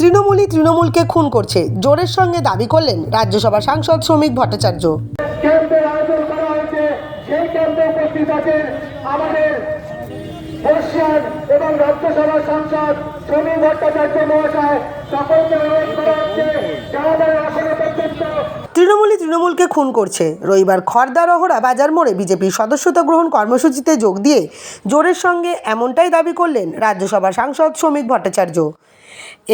তৃণমূলই তৃণমূলকে খুন করছে। জোরের সঙ্গে দাবি করলেন রাজ্যসভা সাংসদ শ্রমিক ভট্টাচার্য। এবং রাজ্যসভার সাংসদ শ্রমিক ভট্টাচার্য সকলকে অনুরোধ করা হচ্ছে যারা তৃণমূলই তৃণমূলকে খুন করছে। রবিবার খড়দা রহরা বাজার মোড়ে বিজেপির সদস্যতা গ্রহণ কর্মসূচিতে যোগ দিয়ে জোরের সঙ্গে এমনটাই দাবি করলেন রাজ্যসভা সাংসদ শ্রমিক ভট্টাচার্য।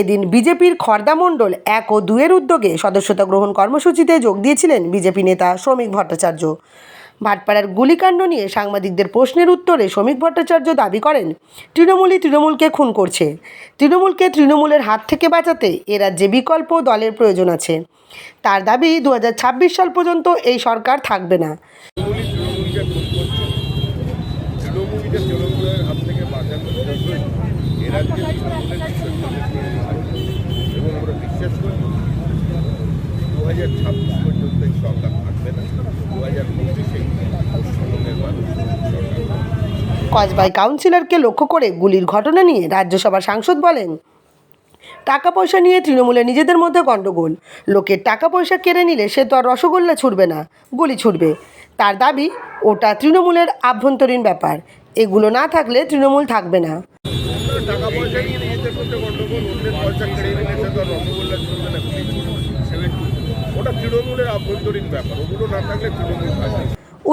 এদিন বিজেপির খর্দা মণ্ডল এক ও দুয়ের উদ্যোগে সদস্যতা গ্রহণ কর্মসূচিতে যোগ দিয়েছিলেন বিজেপি নেতা শ্রমিক ভট্টাচার্য। ভাটপাড়ার গুলিকাণ্ড নিয়ে সাংবাদিকদের প্রশ্নের উত্তরে শ্রমিক ভট্টাচার্য দাবি করেন, তৃণমূলই তৃণমূলকে খুন করছে। তৃণমূলকে তৃণমূলের হাত থেকে বাঁচাতে এ রাজ্যে বিকল্প দলের প্রয়োজন আছে। তার দাবি দু হাজার ছাব্বিশ সাল পর্যন্ত এই সরকার থাকবে না। এবং আমরা বিশ্বাস করি দু হাজার ছাব্বিশ পর্যন্ত এই সরকার থাকবে না দু হাজার পঁচিশে পশ্চিমবঙ্গের মানুষ সরকার পাবে। কসবাই কাউন্সিলরকে লক্ষ্য করে গুলির ঘটনা নিয়ে রাজ্যসভার সাংসদ বলেন টাকা পয়সা নিয়ে তৃণমূলে নিজেদের মধ্যে গণ্ডগোল। লোকের টাকা পয়সা কেড়ে নিলে সে তো আর রসগোল্লা ছুটবে না গুলি ছুটবে তার দাবি ওটা তৃণমূলের আভ্যন্তরীণ ব্যাপার। এগুলো না থাকলে তৃণমূল থাকবে না। টাকা পয়সা নিয়ে নিজেদের মধ্যে গণ্ডগোল অন্যের পয়সা কেড়ে নিলে সে তো আর রসগোল্লা চলবে না গুলি চলবে সেটা কি? ওটা তৃণমূলের আভ্যন্তরীণ ব্যাপার। ওগুলো না থাকলে তৃণমূল থাকবে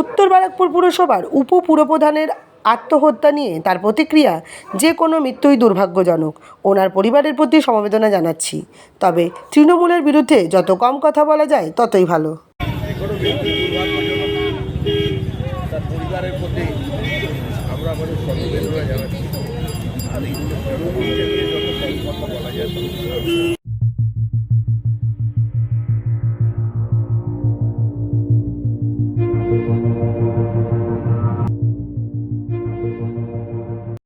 উত্তর ব্যারাকপুর পুরসভার উপ পুরপ্রধানের আত্মহত্যা নিয়ে তার প্রতিক্রিয়া যে কোনো মৃত্যুই দুর্ভাগ্যজনক। ওনার পরিবারের প্রতি সমবেদনা জানাচ্ছি। তবে তৃণমূলের বিরুদ্ধে যত কম কথা বলা যায়, ততই ভালো। আমরা আমাদের আর এই কথা বলা যায়।